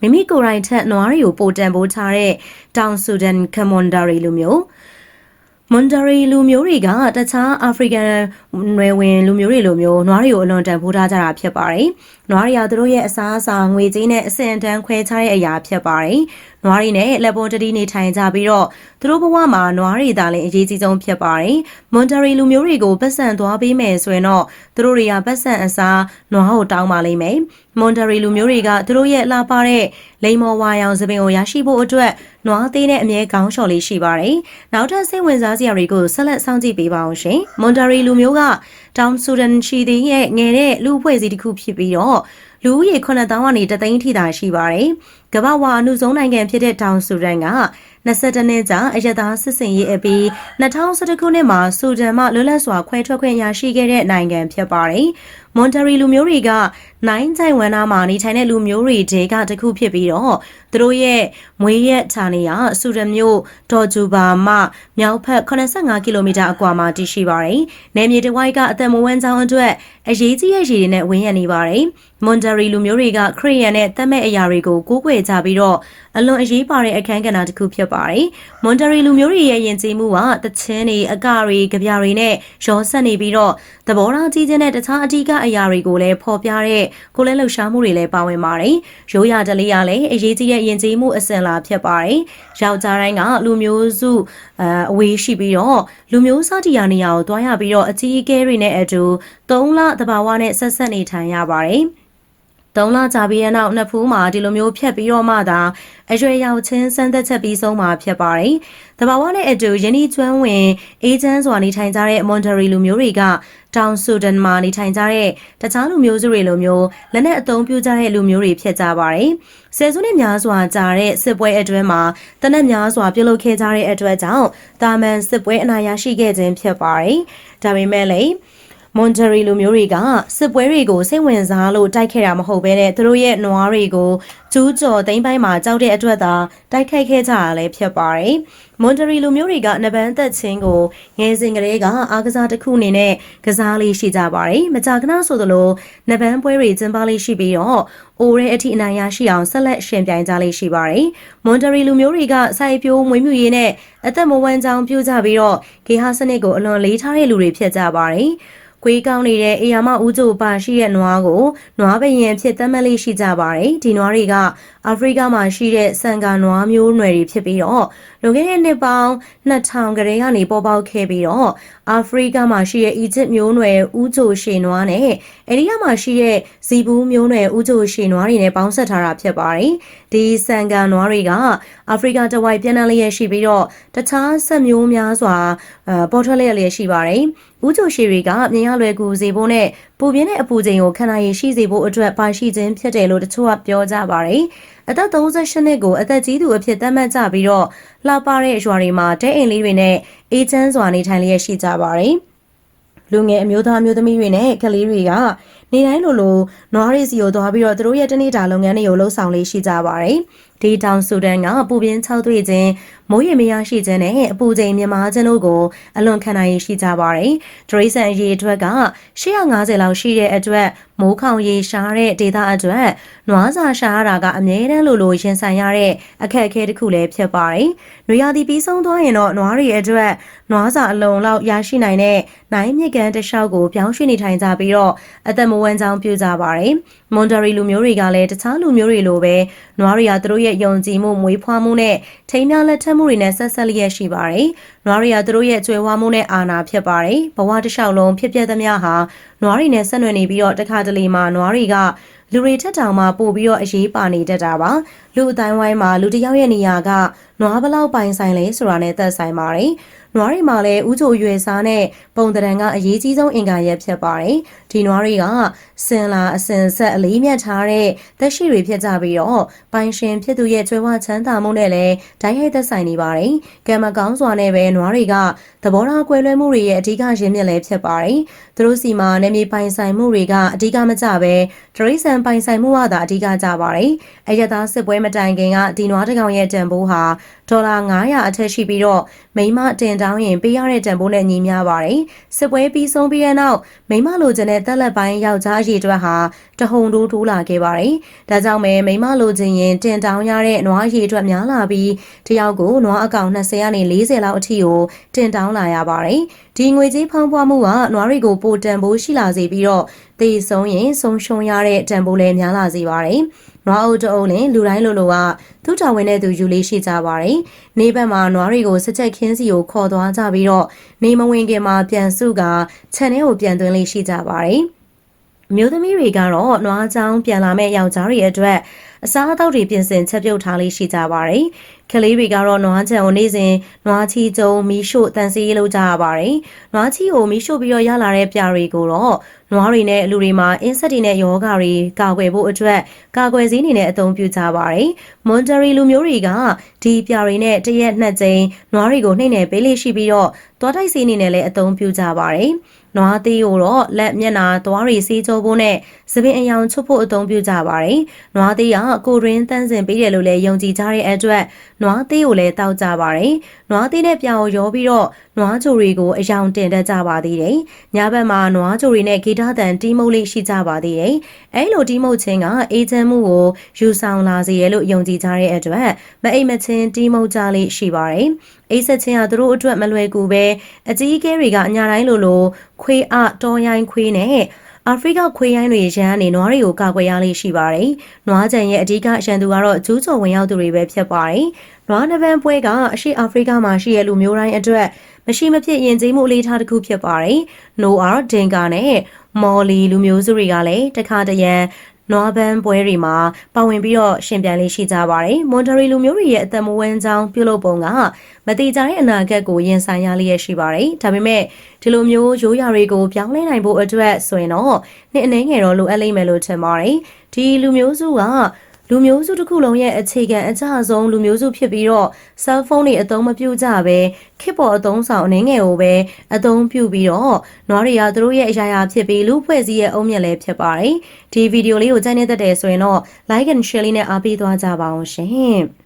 မိမိကိုယ်တိုင်ထက်နွားတွေကိုပိုတန်ဖိုးထားတဲ့တောင်ဆူဒန်ကမွန်ဒါရီလူမျိုးမွန်ဒါရီလူမျိုးတွေကတခြားအာဖရိကန်နွယ်ဝင်လူမျိုးတွေလိုမျိုးနွားတွေကိုအလွန်တန်ဖိုးထားကြတာဖြစ်ပါတယ်။ နွားတွေကသူတို့ရဲ့အစားအစာငွေကြေးနဲ့အဆင့်အတန်းခွဲခြားတဲ့အရာဖြစ်ပါတယ်။နွားတွေနဲ့လက်ပေါ်တတိနေထိုင်ကြပြီးတော့သူတို့ဘဝမှာနွားတွေသာလျှင်အရေးကြီးဆုံးဖြစ်ပါတယ်။မွန်ဒါရီလူမျိုးတွေကိုပတ်စံသွားပေးမယ်ဆိုရင်တော့သူတို့တွေကပတ်စံအစားနွားကိုတောင်းပါလိမ့်မယ်။မွန်ဒါရီလူမျိုးတွေကသူတို့ရဲ့လှပတဲ့လိမ္မော်ဝါရောင်သပင်ကိုရရှိဖို့အတွက်နွားသေးနဲ့အမြဲကောင်းလျှော်လေးရှိပါတယ်။နောက်ထပ်စိတ်ဝင်စားစရာတွေကိုဆက်လက်စောင့်ကြည့်ပေးပါအောင်ရှင်။မွန်ဒါရီလူမျိုးက တောင်ဆူဒန်ရှိသေးရဲ့ငယ်တဲ့လူအဖွဲ့အစည်းတစ်ခုဖြစ်ပြီးတော့လူဦးရေ9000ကနေတသိန်းထိသာရှိပါတယ်။ကမ္ဘာဝါအနုဆုံးနိုင်ငံဖြစ်တဲ့တောင်ဆူဒန်က22နှစ်ကြာအရသာစစ်စင်ရေးအပြီး2011ခုနှစ်မှာဆူဒန်မှလွတ်လပ်စွာခွဲထွက်ခွင့်ရရှိခဲ့တဲ့နိုင်ငံဖြစ်ပါတယ်။ မွန်တရီလူမျိုးတွေကနိုင်ချိုင်ဝမ်နာမှာနေထိုင်တဲ့လူမျိုးတွေတဲကတစ်ခုဖြစ်ပြီးတော့သူတို့ရဲ့မွေးရက်ဌာနေရဆူဒန်မြို့ဒေါ်ဂျူဘာမှမြောက်ဖက်85ကီလိုမီတာအကွာမှာတည်ရှိပါတယ်။နယ်မြေတစ်ဝိုက်ကအသက်မွေးဝမ်းကြောင်းအတွက်အရေးကြီးရဲ့ရည်တွေနဲ့ဝင်းရံနေပါတယ်။မွန်တရီလူမျိုးတွေကခရီးယန်နဲ့သက်မဲ့အရာတွေကိုကိုးကွယ်ကြပြီးတော့အလွန်အရေးပါတဲ့အခန်းကဏ္ဍတစ်ခုဖြစ်ပါတယ်။မွန်တရီလူမျိုးတွေရဲ့ယဉ်ကျေးမှုကတချင်းတွေအကတွေကြပြတွေနဲ့ရောဆက်နေပြီးတော့သဘောထားကြီးခြင်းနဲ့တခြားအဓိကအရာတွေကိုလည်းဖော်ပြတဲ့ကိုလည်းလှုပ်ရှားမှုတွေလည်းပါဝင်ပါတယ်။ရိုးရာဓလေ့ရလည်းအရေးကြီးတဲ့ယဉ်ကျေးမှုအစဉ်လာဖြစ်ပါတယ်။ယောက်ျားတိုင်းကလူမျိုးစုအအဝေးရှိပြီးတော့လူမျိုးစားတီယာနေရာကိုတွားရပြီးတော့အကြီးအကဲတွေနဲ့အတူ၃လတဘာဝနဲ့ဆက်ဆက်နေထိုင်ရပါတယ်။ သုံးလကြာပြီးတဲ့နောက်နှစ်ဖူးမှာဒီလိုမျိုးဖြတ်ပြီးတော့မှသာအရွယ်ရောက်ချင်းစမ်းသက်ချက်ပြီးဆုံးမှာဖြစ်ပါတယ်။တဘာဝနဲ့အတူယင်းဒီကျွမ်းဝင်အေဂျင့်စွာနေထိုင်ကြတဲ့မွန်တရီလူမျိုးတွေကတောင်ဆူဒန်မှာနေထိုင်ကြတဲ့တခြားလူမျိုးစုတွေလိုမျိုးလက်နက်အသုံးပြုကြတဲ့လူမျိုးတွေဖြစ်ကြပါတယ်။ဆယ်စုနှစ်များစွာကြာတဲ့စစ်ပွဲအတွင်းမှာတနက်များစွာပြုလုပ်ခဲ့ကြတဲ့အတွက်ကြောင့်တာမန်စစ်ပွဲအနာရရှိခဲ့ခြင်းဖြစ်ပါတယ်။ဒါပေမဲ့လည်း မွန်ဂျရီလူမျိုးတွေကစစ်ပွဲတွေကိုစိတ်ဝင်စားလို့တိုက်ခဲ့တာမဟုတ်ဘဲနဲ့သူတို့ရဲ့နွားတွေကိုကျူးကျော်သိမ်းပိုင်းမှာကြောက်တဲ့အတွက်သာတိုက်ခိုက်ခဲ့ကြတာလည်းဖြစ်ပါတယ်။မွန်ဂျရီလူမျိုးတွေကနဗန်းသက်ချင်းကိုငယ်စဉ်ကလေးကအားကစားတစ်ခုအနေနဲ့ကစားလေးရှိကြပါတယ်။မကြာခဏဆိုသလိုနဗန်းပွဲတွေကျင်းပလေးရှိပြီးတော့အိုရဲအထိအနိုင်ရရှိအောင်ဆက်လက်ရှင်ပြိုင်ကြလေးရှိပါတယ်။မွန်ဂျရီလူမျိုးတွေကစိုက်ပျိုးမွေးမြူရေးနဲ့အသက်မဝမ်းကြောင်းပြုကြပြီးတော့ဂေဟာစနစ်ကိုအလွန်လေးထားတဲ့လူတွေဖြစ်ကြပါတယ်။ ကွေးကောင်းနေတဲ့အေယာမဦးကျိုပါရှိတဲ့နွားကိုနွားပရင်ဖြစ်သတ်မှတ်လေးရှိကြပါတယ်ဒီနွားတွေကအာဖရိကမှာရှိတဲ့ဆန်ကာနွားမျိုးနွယ်တွေဖြစ်ပြီးတော့လွန်ခဲ့တဲ့နှစ်ပေါင်း2000ကလေးကနေပေါ်ပေါက်ခဲ့ပြီးတော့ အာဖရိကမှာရှိတဲ့အီဂျစ်မျိုးနွယ်ဦးကျိုရှေနွားနဲ့အိန္ဒိယမှာရှိတဲ့ဇီဘူးမျိုးနွယ်ဦးကျိုရှေနွားတွေနဲ့ပေါင်းဆက်ထားတာဖြစ်ပါတယ်ဒီဆန်ကာနွားတွေကအာဖရိကတဝိုက်ပြန်နှံ့လျက်ရှိပြီးတော့တခြားဆက်မျိုးများစွာပေါ်ထွက်လျက်လျက်ရှိပါတယ်ဦးချိုရှည်တွေကမြင်ရလွယ်ကူစေဖို့နဲ့ပူပြင်းတဲ့အပူချိန်ကိုခန္ဓာရည်ရှိစေဖို့အတွက်ပါရှိခြင်းဖြစ်တယ်လို့တချို့ကပြောကြပါတယ်။ အသက်38နှစ်ကိုအသက်ကြီးသူအဖြစ်သတ်မှတ်ကြပြီးတော့လှပတဲ့ရွာတွေမှာတဲအိမ်လေးတွေနဲ့အေးချမ်းစွာနေထိုင်လျက်ရှိကြပါတယ်။လူငယ်အမျိုးသားမျိုးသမီးတွေနဲ့ကလေးတွေက နေတိုင်းလိုလိုနွားရီစီကိုသွားပြီးတော့သူတို့ရဲ့တနေ့တာလုပ်ငန်းတွေကိုလှုပ်ဆောင်လေးရှိကြပါတယ်။ဒီတောင်ဆူဒန်ကပူပြင်း၆တွေ့ခြင်းမိုးရေမရရှိခြင်းနဲ့အပူချိန်မြင့်မားခြင်းတို့ကိုအလွန်ခံနိုင်ရရှိကြပါတယ်။ဒရိစံအရေးအတွက်က850လောက်ရှိတဲ့အတွက်မိုးခေါင်ရေရှားတဲ့ဒေသအတွက်နွားစာရှာရတာကအမြဲတမ်းလိုလိုရင်ဆိုင်ရတဲ့အခက်အခဲတစ်ခုလည်းဖြစ်ပါတယ်။နွေရာသီပြီးဆုံးသွားရင်တော့နွားတွေအတွက်နွားစာအလုံးလောက်ရရှိနိုင်တဲ့နိုင်မြစ်ကန်တစ်လျှောက်ကိုပြောင်းရွှေ့နေထိုင်ကြပြီးတော့အသက်မဝမ်းကြောင်းပြုကြပါတယ်။မွန်ဒရီလူမျိုးတွေကလည်းတခြားလူမျိုးတွေလိုပဲနွားတွေကသူတို့ရဲ့ယုံကြည်မှုမွေးဖွားမှုနဲ့ထိမ်းမြလက်ထက်မှုတွေနဲ့ဆက်ဆက်လျက်ရှိပါတယ်။နွားတွေကသူတို့ရဲ့ကြွယ်ဝမှုနဲ့အာဏာဖြစ်ပါတယ်။ဘဝတစ်လျှောက်လုံးဖြစ်ပျက်သမျှဟာနွားတွေနဲ့ဆက်နွယ်နေပြီးတော့တခါတလေမှာနွားတွေကလူတွေထက်တောင်မှပို့ပြီးတော့အရေးပါနေတတ်တာပါလူအတိုင်းဝိုင်းမှာလူတစ်ယောက်ရဲ့နေရာက နွားဘလောက်ပိုင်ဆိုင်လဲဆိုတာနဲ့သက်ဆိုင်ပါတယ်နွားတွေမှာလည်းဥချိုရွယ်စားနဲ့ပုံတရံကအရေးကြီးဆုံးအင်္ဂါရက်ဖြစ်ပါတယ်ဒီနွားတွေကစင်လာအစင်ဆက်အလေးမြတ်ထားတဲ့သက်ရှိတွေဖြစ်ကြပြီးတော့ပိုင်ရှင်ဖြစ်သူရဲ့ကျွဲဝချမ်းသာမှုနဲ့လည်းဓာတ်ရိုက်သက်ဆိုင်နေပါတယ်ကံမကောင်းစွာနဲ့ပဲနွားတွေကသဘောထားကွဲလွဲမှုတွေရဲ့အဓိကရင်းမြစ်လည်းဖြစ်ပါတယ်သူတို့စီမှာနေမြေပိုင်ဆိုင်မှုတွေကအဓိကမကျပဲဒရိစံပိုင်ဆိုင်မှုကသာအဓိကကြပါတယ်အယက်သားစစ်ပွဲမတိုင်ခင်ကဒီနွားတကောင်ရဲ့တန်ဖိုးဟာဒေါ်လာ900အထက်ရှိပြီးတော့မိန်းမတင်တောင်းရင်ပေးရတဲ့တန်ဖိုးနဲ့ညီမျှပါတယ်စစ်ပွဲပြီးဆုံးပြီးတဲ့နောက်မိန်းမလိုချင်တဲ့တက်လက်ပိုင်းယောက်ျားအရေးအတွက်ဟာတဟုန်တိုးတိုးလာခဲ့ပါတယ်ဒါကြောင့်ပဲမိန်းမလိုချင်ရင်တင်တောင်းရတဲ့နွားအရေးအတွက်များလာပြီးတယောက်ကိုနွားအကောင်20ကနေ40လောက်အထိကိုတင်တောင်းလာရပါတယ်ဒီငွေကြေးဖောင်းပွားမှုကနွားတွေကိုပိုတန်ဖိုးရှိလာစေပြီးတော့သေဆုံးရင်ဆုံးရှုံးရတဲ့တန်ဖိုးလည်းများလာစေပါတယ် နွားအုပ်တအုပ်လင်လူတိုင်းလိုလိုကသူ့တော်ဝင်တဲ့သူယူလေးရှိကြပါတယ်။နေဘက်မှာနွားတွေကိုစကြက်ခင်းစီကိုခေါ်သွားကြပြီးတော့နေမဝင်ခင်မှာပြန်စုကခြံထဲကိုပြန်သွင်းလေးရှိကြပါတယ်။ မျိုးသမီးတွေကတော့နွားချောင်းပြန်လာမဲ့ယောက်ျားတွေအတွက်အစားအသောက်တွေပြင်ဆင်ချက်ပြုတ်ထားလေးရှိကြပါတယ်။ကလေးတွေကတော့နွားချံကိုနေ့စဉ်နွားချီကျုံမီးရှို့တန်စီးလုပ်ကြရပါတယ်။နွားချီကိုမီးရှို့ပြီးတော့ရလာတဲ့ပြာတွေကိုတော့နွားတွေနဲ့လူတွေမှာအင်းဆက်တွေနဲ့ယောဂါတွေကာကွယ်ဖို့အတွက်ကာကွယ်ဆေးအနေနဲ့အသုံးပြုကြပါတယ်။မွန်တရီလူမျိုးတွေကဒီပြာတွေနဲ့တရက်နှစ်ကြိမ်နွားတွေကိုနှိမ့်နယ်ပေးလေးရှိပြီးတော့သွားတိုက်ဆေးအနေနဲ့လည်းအသုံးပြုကြပါတယ်။ နွားသေးကိုတော့လက်မျက်နာသွားတွေဆေးကြောဖို့နဲ့သပင်အယောင်ချုပ်ဖို့အသုံးပြုကြပါတယ်။နွားသေးကကိုရင်းတန်းစင်ပေးတယ်လို့လည်းယုံကြည်ကြတဲ့အတွက်နွားသေးကိုလည်းတောက်ကြပါတယ်။နွားသေးနဲ့ပြောင်ရောပြီးတော့ နွားချိုတွေကိုအယောင်တင်တတ်ကြပါသေးတယ်။ညဘက်မှာနွားချိုတွေနဲ့ဂီတတန်တီးမုတ်လေးရှိကြပါသေးတယ်။အဲလိုတီးမုတ်ခြင်းကအေးချမ်းမှုကိုယူဆောင်လာစေရလို့ယုံကြည်ကြတဲ့အတွက်မအိမ်မချင်းတီးမုတ်ကြလေးရှိပါတယ်။အိတ်ဆက်ချင်းကသူတို့အတွက်မလွယ်ကူပဲအကြီးအကဲတွေကအညာတိုင်းလိုလိုခွေးအတော်ရိုင်းခွေးနဲ့အာဖရိကခွေးရိုင်းတွေရန်ကနေနွားတွေကိုကာကွယ်ရလေးရှိပါတယ်။နွားကြံရဲ့အဓိကရန်သူကတော့ကျူးကျော်ဝင်ရောက်သူတွေပဲဖြစ်ပါတယ်။နွားနဗန်ပွဲကအရှေ့အာဖရိကမှာရှိတဲ့လူမျိုးတိုင်းအတွက် မရှိမဖြစ်ရင်ကျေးမှုအလေးထားတစ်ခုဖြစ်ပါတယ်။ Noah Dinka နဲ့ Molly လူမျိုးစုတွေကလည်းတခါတရံနွားဘန်းပွဲတွေမှာပါဝင်ပြီးတော့ရှင်ပြန်လေးရှိကြပါတယ်။မွန်တရီလူမျိုးတွေရဲ့အသက်မွေးကြောင်းပြုလုပ်ပုံကမတိကျတဲ့အနာဂတ်ကိုရင်ဆိုင်ရလျက်ရှိပါတယ်။ဒါပေမဲ့ဒီလိုမျိုးရိုးရာတွေကိုပြောင်းလဲနိုင်ဖို့အတွက်ဆိုရင်တော့နှစ်အနေငယ်တော့လိုအပ်လိမ့်မယ်လို့ထင်ပါတယ်။ဒီလူမျိုးစုက လူမျိုးစုတစ်ခုလုံးရဲ့အခြေခံအကြဆုံးလူမျိုးစုဖြစ်ပြီးတော့ cell phone တွေအသုံးမပြုကြပဲခစ်ပေါ်အသုံးဆောင်အနေငယ်ကိုပဲအသုံးပြုပြီးတော့နွားတွေကသူတို့ရဲ့အရာရာဖြစ်ပြီးလူဖွဲ့စည်းရဲ့အုံမြက်လည်းဖြစ်ပါတယ်ဒီဗီဒီယိုလေးကိုကြိုက်နေတတ်တယ်ဆိုရင်တော့ like and share လေးနဲ့အားပေးသွားကြပါအောင်ရှင်